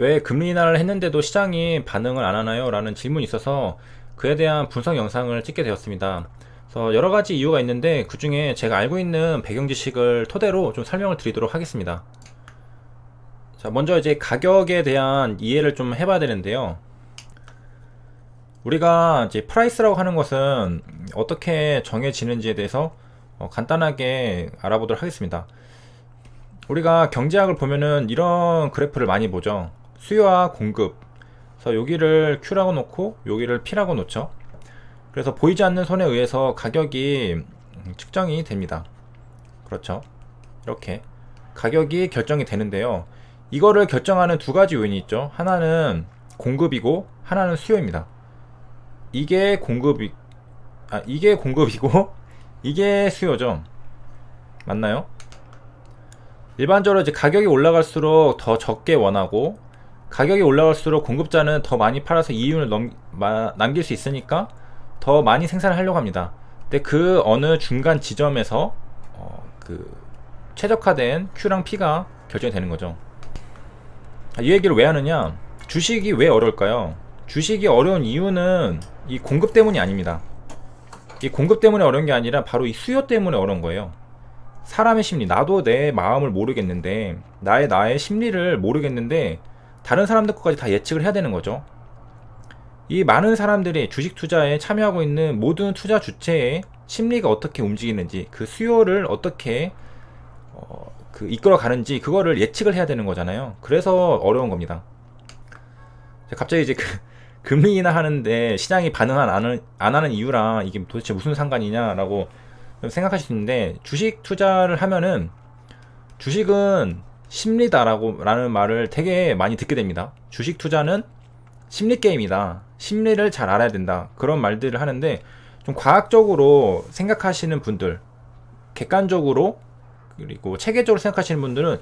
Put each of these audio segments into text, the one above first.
왜 금리 인하를 했는데도 시장이 반응을 안 하나요? 라는 질문이 있어서 그에 대한 분석 영상을 찍게 되었습니다. 그래서 여러 가지 이유가 있는데 그 중에 제가 알고 있는 배경 지식을 토대로 좀 설명을 드리도록 하겠습니다. 자, 먼저 이제 가격에 대한 이해를 좀 해봐야 되는데요. 우리가 이제 프라이스라고 하는 것은 어떻게 정해지는지에 대해서 어, 간단하게 알아보도록 하겠습니다. 우리가 경제학을 보면은 이런 그래프를 많이 보죠. 수요와 공급. 그래서 여기를 Q라고 놓고 여기를 P라고 놓죠. 그래서 보이지 않는 손에 의해서 가격이 측정이 됩니다. 그렇죠. 이렇게 가격이 결정이 되는데요. 이거를 결정하는 두 가지 요인이 있죠. 하나는 공급이고 하나는 수요입니다. 이게 공급이 아 이게 공급이고 이게 수요죠. 맞나요? 일반적으로 이제 가격이 올라갈수록 더 적게 원하고 가격이 올라갈수록 공급자는 더 많이 팔아서 이윤을 넘, 마, 남길 수 있으니까 더 많이 생산을 하려고 합니다. 근데 그 어느 중간 지점에서 어, 그 최적화된 Q랑 P가 결정이 되는 거죠. 이 얘기를 왜 하느냐? 주식이 왜 어려울까요? 주식이 어려운 이유는 이 공급 때문이 아닙니다. 이 공급 때문에 어려운 게 아니라 바로 이 수요 때문에 어려운 거예요. 사람의 심리, 나도 내 마음을 모르겠는데, 나의 나의 심리를 모르겠는데, 다른 사람들 것까지 다 예측을 해야 되는 거죠. 이 많은 사람들이 주식 투자에 참여하고 있는 모든 투자 주체의 심리가 어떻게 움직이는지, 그 수요를 어떻게 어, 그 이끌어 가는지 그거를 예측을 해야 되는 거잖아요. 그래서 어려운 겁니다. 갑자기 이제 그 금리 인하 하는데 시장이 반응 안 하는, 안 하는 이유랑 이게 도대체 무슨 상관이냐라고 생각하실 수 있는데 주식 투자를 하면은 주식은 심리다라고 라는 말을 되게 많이 듣게 됩니다. 주식 투자는 심리 게임이다. 심리를 잘 알아야 된다. 그런 말들을 하는데 좀 과학적으로 생각하시는 분들, 객관적으로 그리고 체계적으로 생각하시는 분들은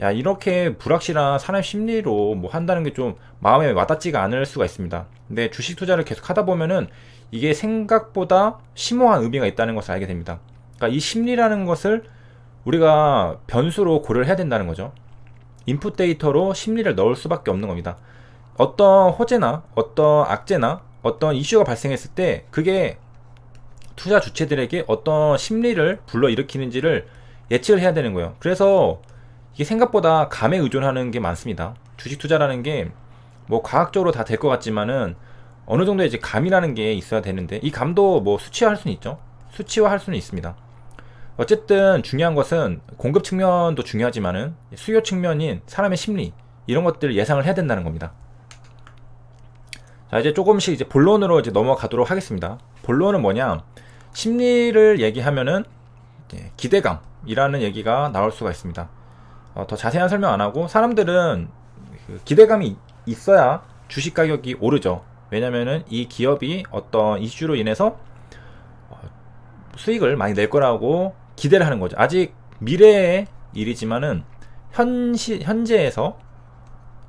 야 이렇게 불확실한 사람 심리로 뭐 한다는 게 좀 마음에 와닿지가 않을 수가 있습니다. 근데 주식 투자를 계속 하다 보면은 이게 생각보다 심오한 의미가 있다는 것을 알게 됩니다. 그러니까 이 심리라는 것을 우리가 변수로 고려를 해야 된다는 거죠. 인풋 데이터로 심리를 넣을 수밖에 없는 겁니다. 어떤 호재나 어떤 악재나 어떤 이슈가 발생했을 때 그게 투자 주체들에게 어떤 심리를 불러일으키는지를 예측을 해야 되는 거예요. 그래서 이게 생각보다 감에 의존하는 게 많습니다. 주식 투자라는 게 뭐 과학적으로 다 될 것 같지만은 어느 정도 이제 감이라는 게 있어야 되는데 이 감도 뭐 수치화할 수는 있죠. 수치화할 수는 있습니다. 어쨌든 중요한 것은 공급 측면도 중요하지만은 수요 측면인 사람의 심리 이런 것들을 예상을 해야 된다는 겁니다. 자 이제 조금씩 이제 본론으로 이제 넘어가도록 하겠습니다. 본론은 뭐냐? 심리를 얘기하면은 기대감이라는 얘기가 나올 수가 있습니다. 어, 더 자세한 설명 안 하고 사람들은 그 기대감이 있어야 주식 가격이 오르죠. 왜냐면은 이 기업이 어떤 이슈로 인해서 어, 수익을 많이 낼 거라고 기대를 하는 거죠. 아직 미래의 일이지만은 현시, 현재에서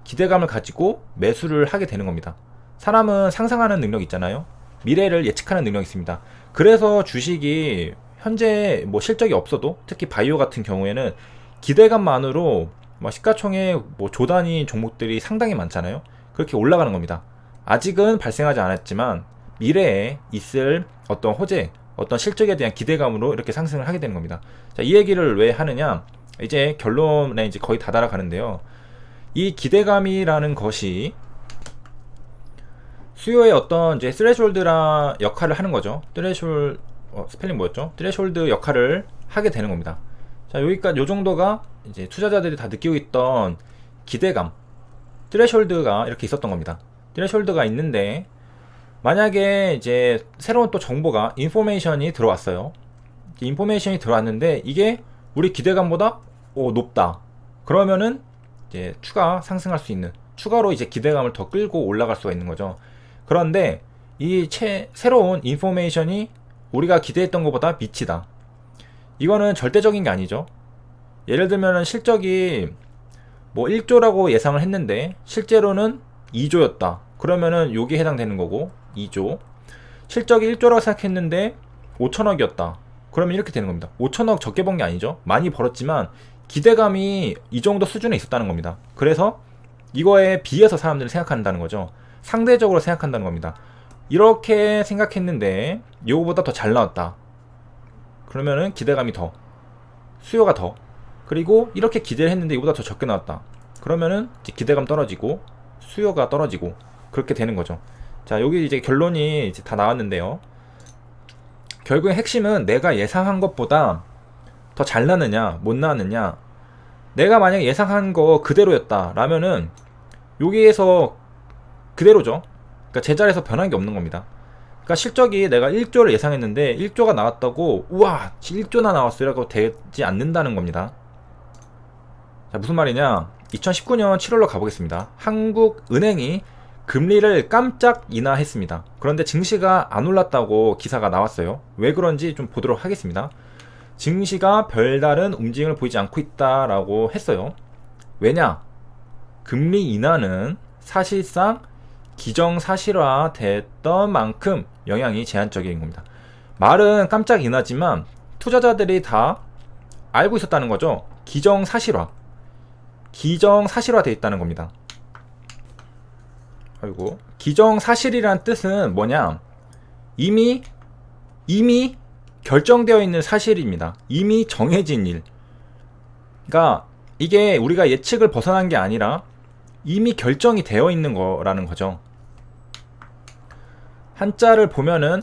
기대감을 가지고 매수를 하게 되는 겁니다. 사람은 상상하는 능력 있잖아요. 미래를 예측하는 능력이 있습니다. 그래서 주식이 현재 뭐 실적이 없어도 특히 바이오 같은 경우에는 기대감만으로 뭐 시가총액 뭐 조단위 종목들이 상당히 많잖아요. 그렇게 올라가는 겁니다. 아직은 발생하지 않았지만 미래에 있을 어떤 호재, 어떤 실적에 대한 기대감으로 이렇게 상승을 하게 되는 겁니다. 자, 이 얘기를 왜 하느냐? 이제 결론에 이제 거의 다다라 가는데요. 이 기대감이라는 것이 수요의 어떤 이제 스레숄드라 역할을 하는 거죠. 스레숄 어, 스펠링 뭐였죠? 스레숄드 역할을 하게 되는 겁니다. 자, 여기까지 요 정도가 이제 투자자들이 다 느끼고 있던 기대감, 스레숄드가 이렇게 있었던 겁니다. 스레숄드가 있는데 만약에 이제 새로운 또 정보가 인포메이션이 들어왔어요. 인포메이션이 들어왔는데 이게 우리 기대감보다 오, 높다. 그러면은 이제 추가 상승할 수 있는 추가로 이제 기대감을 더 끌고 올라갈 수가 있는 거죠. 그런데 이 채, 새로운 인포메이션이 우리가 기대했던 것보다 미치다. 이거는 절대적인 게 아니죠. 예를 들면 실적이 뭐 1조라고 예상을 했는데 실제로는 2조였다. 그러면은 여기 해당되는 거고 2조. 실적이 1조라고 생각했는데 5천억이었다. 그러면 이렇게 되는 겁니다. 5천억 적게 번 게 아니죠. 많이 벌었지만 기대감이 이 정도 수준에 있었다는 겁니다. 그래서 이거에 비해서 사람들이 생각한다는 거죠. 상대적으로 생각한다는 겁니다. 이렇게 생각했는데 이거보다 더 잘 나왔다. 그러면은 기대감이 더 수요가 더 그리고 이렇게 기대를 했는데 이거보다 더 적게 나왔다. 그러면은 기대감 떨어지고 수요가 떨어지고 그렇게 되는 거죠. 자 여기 이제 결론이 이제 다 나왔는데요. 결국에 핵심은 내가 예상한 것보다 더 잘 나느냐 못 나느냐. 내가 만약 예상한 거 그대로였다 라면은 여기에서 그대로죠. 그러니까 제자리에서 변한 게 없는 겁니다. 그러니까 실적이 내가 1조를 예상했는데 1조가 나왔다고 우와 1조나 나왔어 이라고 되지 않는다는 겁니다. 자 무슨 말이냐? 2019년 7월로 가보겠습니다. 한국은행이 금리를 깜짝 인하했습니다 그런데 증시가 안 올랐다고 기사가 나왔어요 왜 그런지 좀 보도록 하겠습니다 증시가 별다른 움직임을 보이지 않고 있다라고 했어요. 왜냐? 금리 인하는 사실상 기정사실화 됐던 만큼 영향이 제한적인 겁니다. 말은 깜짝 인하지만 투자자들이 다 알고 있었다는 거죠. 기정사실화. 기정사실화 돼 있다는 겁니다. 아이고. 기정 사실이란 뜻은 뭐냐? 이미 이미 결정되어 있는 사실입니다. 이미 정해진 일. 그러니까 이게 우리가 예측을 벗어난 게 아니라 이미 결정이 되어 있는 거라는 거죠. 한자를 보면은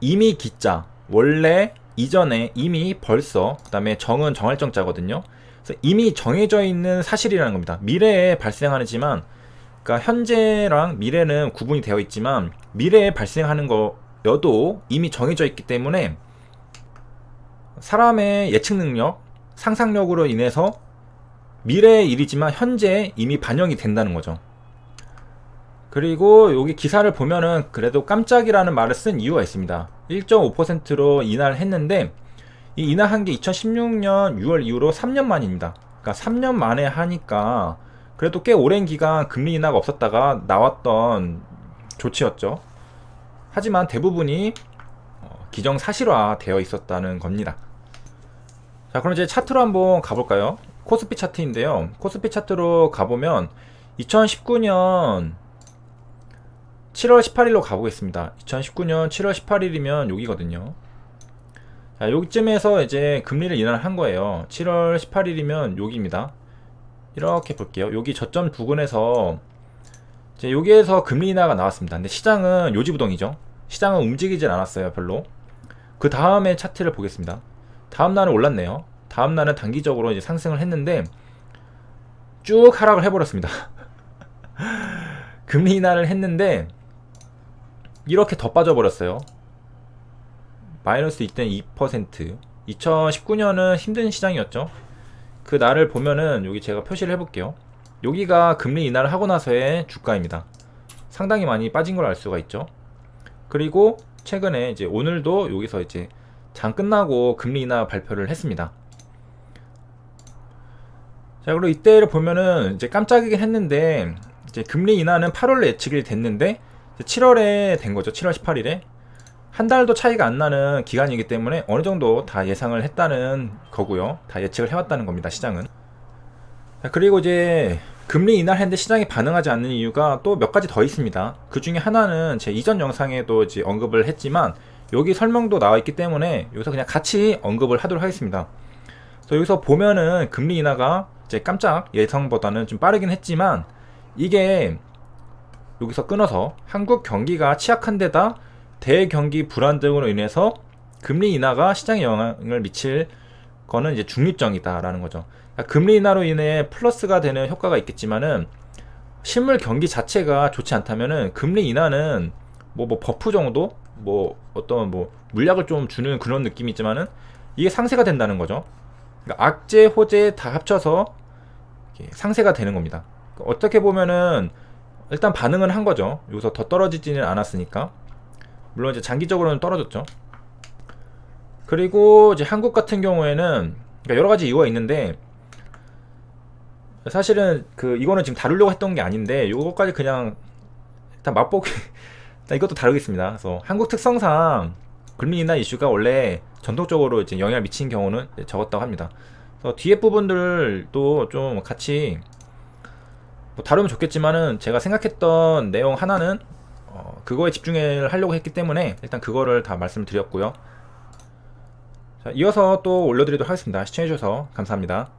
이미 기자 원래 이전에 이미 벌써 그다음에 정은 정할 정자거든요. 그래서 이미 정해져 있는 사실이라는 겁니다. 미래에 발생하지만 그러니까 현재랑 미래는 구분이 되어 있지만 미래에 발생하는 거여도 이미 정해져 있기 때문에 사람의 예측 능력, 상상력으로 인해서 미래의 일이지만 현재 이미 반영이 된다는 거죠. 그리고 여기 기사를 보면은 그래도 깜짝이라는 말을 쓴 이유가 있습니다. 1.5%로 인하를 했는데 이 인하한 게 2016년 6월 이후로 3년 만입니다. 그러니까 3년 만에 하니까 그래도 꽤 오랜 기간 금리 인하가 없었다가 나왔던 조치였죠. 하지만 대부분이 어, 기정 사실화 되어 있었다는 겁니다. 자, 그럼 이제 차트로 한번 가볼까요? 코스피 차트인데요. 코스피 차트로 가보면 2019년 7월 18일로 가보겠습니다. 2019년 7월 18일이면 여기거든요. 자, 여기쯤에서 이제 금리를 인하를 한 거예요. 7월 18일이면 여기입니다. 이렇게 볼게요. 여기 저점 부근에서 이제 여기에서 금리 인하가 나왔습니다. 근데 시장은 요지부동이죠. 시장은 움직이질 않았어요, 별로. 그 다음에 차트를 보겠습니다. 다음 날은 올랐네요. 다음 날은 단기적으로 이제 상승을 했는데 쭉 하락을 해버렸습니다. 금리 인하를 했는데 이렇게 더 빠져버렸어요. 마이너스 2.2% 2019년은 힘든 시장이었죠. 그 날을 보면은 여기 제가 표시를 해볼게요. 여기가 금리 인하를 하고 나서의 주가입니다. 상당히 많이 빠진 걸 알 수가 있죠. 그리고 최근에 이제 오늘도 여기서 이제 장 끝나고 금리 인하 발표를 했습니다. 자, 그리고 이때를 보면은 이제 깜짝이긴 했는데 이제 금리 인하는 8월에 예측이 됐는데 7월에 된 거죠. 7월 18일에 한 달도 차이가 안 나는 기간이기 때문에 어느 정도 다 예상을 했다는 거고요. 다 예측을 해왔다는 겁니다. 시장은. 자, 그리고 이제 금리 인하를 했는데 시장이 반응하지 않는 이유가 또 몇 가지 더 있습니다. 그 중에 하나는 제 이전 영상에도 이제 언급을 했지만 여기 설명도 나와 있기 때문에 여기서 그냥 같이 언급을 하도록 하겠습니다. 그래서 여기서 보면은 금리 인하가 이제 깜짝 예상보다는 좀 빠르긴 했지만 이게 여기서 끊어서 한국 경기가 취약한 데다 대경기 불안 등으로 인해서 금리 인하가 시장에 영향을 미칠 거는 이제 중립적이다라는 거죠. 그러니까 금리 인하로 인해 플러스가 되는 효과가 있겠지만은 실물 경기 자체가 좋지 않다면은 금리 인하는 뭐, 뭐 버프 정도 뭐 어떤 뭐 물약을 좀 주는 그런 느낌이 있지만은 이게 상세가 된다는 거죠. 그러니까 악재, 호재 다 합쳐서 상세가 되는 겁니다. 그러니까 어떻게 보면은 일단 반응은 한 거죠. 여기서 더 떨어지지는 않았으니까. 물론 이제 장기적으로는 떨어졌죠. 그리고 이제 한국 같은 경우에는 그러니까 여러 가지 이유가 있는데 사실은 그 이거는 지금 다루려고 했던 게 아닌데 이거까지 그냥 일단 맛보기 이것도 다루겠습니다. 그래서 한국 특성상 금리인하 이슈가 원래 전통적으로 이제 영향을 미친 경우는 적었다고 합니다. 그래서 뒤에 부분들도 좀 같이 뭐 다루면 좋겠지만은 제가 생각했던 내용 하나는 어, 그거에 집중을 하려고 했기 때문에 일단 그거를 다 말씀을 드렸고요. 자, 이어서 또 올려드리도록 하겠습니다. 시청해주셔서 감사합니다.